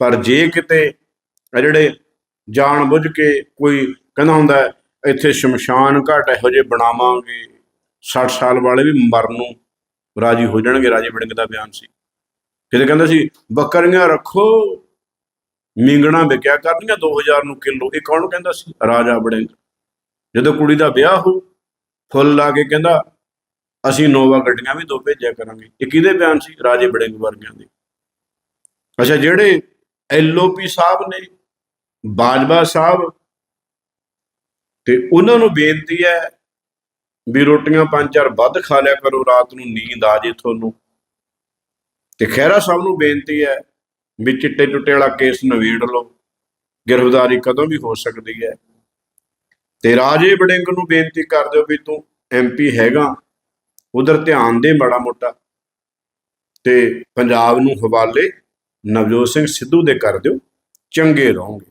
ਪਰ ਜੇ ਕਿਤੇ ਆ ਜਿਹੜੇ ਜਾਣ ਬੁੱਝ ਕੇ ਕੋਈ ਕਹਿੰਦਾ ਹੁੰਦਾ ਇੱਥੇ ਸ਼ਮਸ਼ਾਨ ਘਾਟ ਇਹੋ ਜਿਹੇ ਬਣਾਵਾਂਗੇ 60 ਸਾਲ ਵਾਲੇ ਵੀ ਮਰਨ ਨੂੰ ਰਾਜੀ ਹੋ ਜਾਣਗੇ, ਰਾਜੇ ਵੜਿੰਗ ਦਾ ਬਿਆਨ ਸੀ। ਕਿਤੇ ਕਹਿੰਦਾ ਸੀ, ਬੱਕਰੀਆਂ ਰੱਖੋ, ਮਿੰਗਣਾ ਵਿਕਿਆ ਕਰਨੀਆਂ 2000 ਨੂੰ ਕਿਲੋ, ਇਹ ਕੌਣ ਕਹਿੰਦਾ ਸੀ? ਰਾਜਾ ਵੜਿੰਗ। ਜਦੋਂ ਕੁੜੀ ਦਾ ਵਿਆਹ ਹੋ, ਫੁੱਲ ਲਾ ਕੇ ਕਹਿੰਦਾ, ਅਸੀਂ ਨੋਵਾ ਗੱਡੀਆਂ ਵੀ ਦੋ ਭੇਜਿਆ ਕਰਾਂਗੇ। ਇਹ ਕਿਹਦੇ ਬਿਆਨ ਸੀ? ਰਾਜੇ ਵੜਿੰਗ ਵਰਗਿਆਂ ਦੇ। ਅੱਛਾ, ਜਿਹੜੇ ਐਲਓਪੀ ਸਾਹਿਬ ਨੇ, ਬਾਜਵਾ ਸਾਹਿਬ, ਤੇ ਉਹਨਾਂ ਨੂੰ ਬੇਨਤੀ ਹੈ ਵੀ ਰੋਟੀਆਂ ਪੰਜ ਚਾਰ ਵੱਧ ਖਾ ਲਿਆ ਕਰੋ, ਰਾਤ ਨੂੰ ਨੀਂਦ ਆ ਜੇ ਤੁਹਾਨੂੰ। ਤੇ ਖਹਿਰਾ ਸਾਹਿਬ ਨੂੰ ਬੇਨਤੀ ਹੈ ਵੀ ਚਿੱਟੇ ਚੁੱਟੇ ਵਾਲਾ ਕੇਸ ਨਵੇੜ ਲਓ। ਗ੍ਰਿਫਤਾਰੀ ਕਦੋਂ ਵੀ ਹੋ ਸਕਦੀ ਹੈ। ਤੇ ਰਾਜੇ ਵੜਿੰਗ ਨੂੰ ਬੇਨਤੀ ਕਰ ਦਿਓ ਵੀ ਤੂੰ ਐਮਪੀ ਹੈਗਾ, ਉਧਰ ਧਿਆਨ ਦੇ ਮਾੜਾ ਮੋਟਾ। ਤੇ ਪੰਜਾਬ ਨੂੰ ਹਵਾਲੇ ਨਵਜੋਤ ਸਿੰਘ ਸਿੱਧੂ ਦੇ ਕਰ ਦਿਓ ਚੰਗੇ ਰਹੋਗੇ।